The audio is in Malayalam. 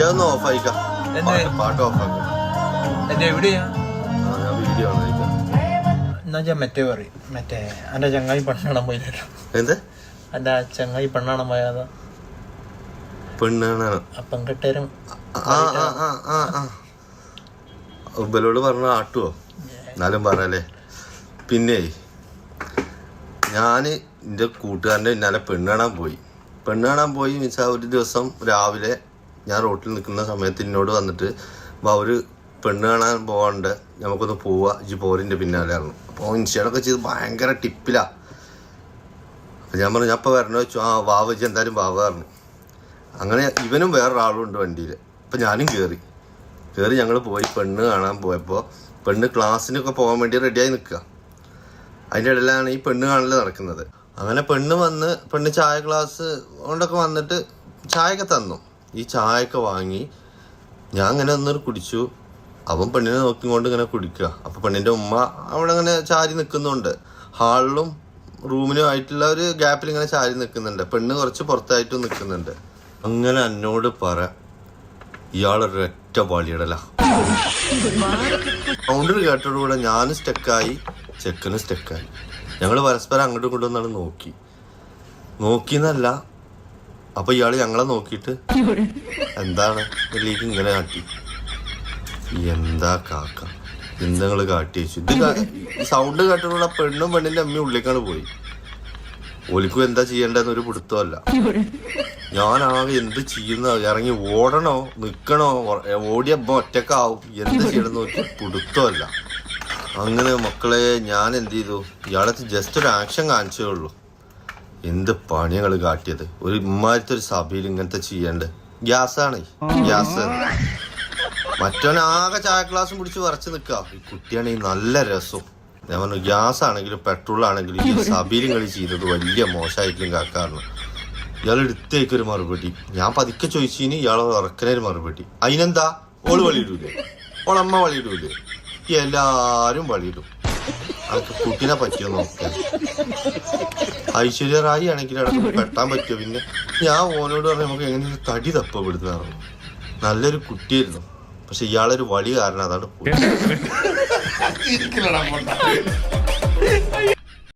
ഇതൊന്ന് ഓഫ് ആയിക്കാം പാട്ട് ഓഫ് എന്റെ എവിടെയാ? ഞാൻ വീഡിയോ ആണ് എന്നാ ഞാൻ മറ്റേ പറയും. മറ്റേ എന്റെ ചങ്ങായി പെണ്ണാണം പോയില്ലല്ലോ എന്ത്? എന്റെ ചങ്ങായി പെണ്ണാണം പോയാതാ. പെണ്ണാണ്? ആ ഉബലോട് പറഞ്ഞ ആട്ടുവോ? എന്നാലും പറഞ്ഞല്ലേ പിന്നെ ഞാൻ എന്റെ കൂട്ടുകാരന്റെ ഇന്നലെ പെണ്ണ് കാണാൻ പോയി. പെണ്ണ് കാണാൻ പോയി മീൻസ് ഒരു ദിവസം രാവിലെ ഞാൻ റോട്ടിൽ നിൽക്കുന്ന സമയത്ത് എന്നോട് വന്നിട്ട് അപ്പോൾ ഒരു പെണ്ണ് കാണാൻ പോകാണ്ട് നമുക്കൊന്ന് പോവാ. ഇജ് പോരിന്റെ പിന്നാലെ ആയിരുന്നു അപ്പോൾ ഇൻസ്റ്റോളൊക്കെ ചെയ്ത് ഭയങ്കര ടിപ്പിലാണ് അപ്പം ഞാൻ പറഞ്ഞു ഞാൻ ഇപ്പോൾ വരണോ? വെച്ചു ആ വാവ് ഇജ് എന്തായാലും വാവ പറഞ്ഞു. അങ്ങനെ ഇവനും വേറൊരാളും ഉണ്ട് വണ്ടിയിൽ അപ്പം ഞാനും കയറി കയറി ഞങ്ങൾ പോയി പെണ്ണ് കാണാൻ പോയപ്പോൾ പെണ്ണ് ക്ലാസ്സിനൊക്കെ പോകാൻ വേണ്ടി റെഡിയായി നിൽക്കുക അതിന്റെ ഇടയിലാണ് ഈ പെണ്ണ് കാണൽ നടക്കുന്നത്. അങ്ങനെ പെണ്ണ് വന്ന് പെണ്ണ് ചായ ഗ്ലാസ് കൊണ്ടൊക്കെ വന്നിട്ട് ചായയൊക്കെ തന്നു. ഈ ചായയൊക്കെ വാങ്ങി ഞാൻ അങ്ങനെ ഒന്ന് കുടിച്ചു. അവൻ പെണ്ണിനെ നോക്കിക്കൊണ്ട് ഇങ്ങനെ കുടിക്കുക. അപ്പൊ പെണ്ണിന്റെ ഉമ്മ അവിടെ അങ്ങനെ ചാരി നിൽക്കുന്നുണ്ട്. ഹാളിലും റൂമിനും ആയിട്ടുള്ള ഒരു ഗ്യാപ്പിൽ ഇങ്ങനെ ചാരി നിൽക്കുന്നുണ്ട്. പെണ്ണ് കുറച്ച് പുറത്തായിട്ടും നിൽക്കുന്നുണ്ട്. അങ്ങനെ എന്നോട് പറ ഇയാളൊരൊറ്റ പാളിയിടല. സൗണ്ടിൽ കേട്ടതോടുകൂടെ ഞാനും സ്റ്റക്കായി ചെക്കനും സ്റ്റക്കായി ഞങ്ങൾ പരസ്പരം അങ്ങോട്ടും ഇങ്ങോട്ടും നോക്കി. നോക്കിന്നല്ല അപ്പൊ ഇയാൾ ഞങ്ങളെ നോക്കിയിട്ട് എന്താണ് ഇതിലേക്ക് ഇങ്ങനെ കാട്ടി എന്താ കാക്ക? എന്താ നിങ്ങൾ കാട്ടി വെച്ചു. ഇത് സൗണ്ട് കേട്ടതോടെ ആ പെണ്ണും പെണ്ണിന്റെ അമ്മയും ഉള്ളിലേക്കാണ് പോയി. ഒലിക്കും എന്താ ചെയ്യേണ്ടതെന്ന് ഒരു പിടുത്തമല്ല. ഞാനാകെ എന്ത് ചെയ്യുന്ന? ഇറങ്ങി ഓടണോ? നിക്കണോ? ഒ- ഓടിയപ്പോ ഒറ്റക്കാവും. എന്ത് ചെയ്യണം നോക്കി പിടുത്തമല്ല. അങ്ങനെ മക്കളെ ഞാൻ എന്ത് ചെയ്തു? ഇയാളെ ജസ്റ്റ് ഒരു ആക്ഷൻ കാണിച്ചേ ഉള്ളൂ. എന്ത് പണിയങ്ങൾ കാട്ടിയത്? ഒരു ഇമ്മാരത്തെ ഒരു സഭയിൽ ഇങ്ങനത്തെ ചെയ്യണ്ട്. ഗ്യാസാണ്. ഗ്യാസ്. മറ്റവൻ ആകെ ചായ ഗ്ലാസും പിടിച്ച് വരച്ച് നിൽക്കുക ഈ കുട്ടിയാണെങ്കിൽ നല്ല രസം. ഞാൻ പറഞ്ഞു ഗ്യാസ് ആണെങ്കിലും പെട്രോൾ ആണെങ്കിലും ഈ സഭയിൽ കളി ചെയ്തത് വലിയ മോശമായിട്ടും കാക്കാറുണ്ട് ഇയാൾ എടുത്തേക്കൊരു മറുപടി. ഞാൻ പതുക്കെ ചോദിച്ചിന് ഇയാളെ ഒരു മറുപടി. അതിനെന്താ ഓൾ വളിയിടൂലേ? ഓളമ്മ വളിയിടൂലേ? എല്ലാരും വളിയിടും. അതൊക്കെ കുട്ടിനെ പറ്റിയോ നോക്കിയാൽ ഐശ്വര്യ റായി ആണെങ്കിൽ അവിടെ പെട്ടാൻ പറ്റുമോ? പിന്നെ ഞാൻ ഓനോട് പറഞ്ഞു നമുക്ക് എങ്ങനെ തടി തപ്പപ്പെടുന്ന നല്ലൊരു കുട്ടിയായിരുന്നു. പക്ഷെ ഇയാളൊരു വളി കാരണം അതാണ് പോയി.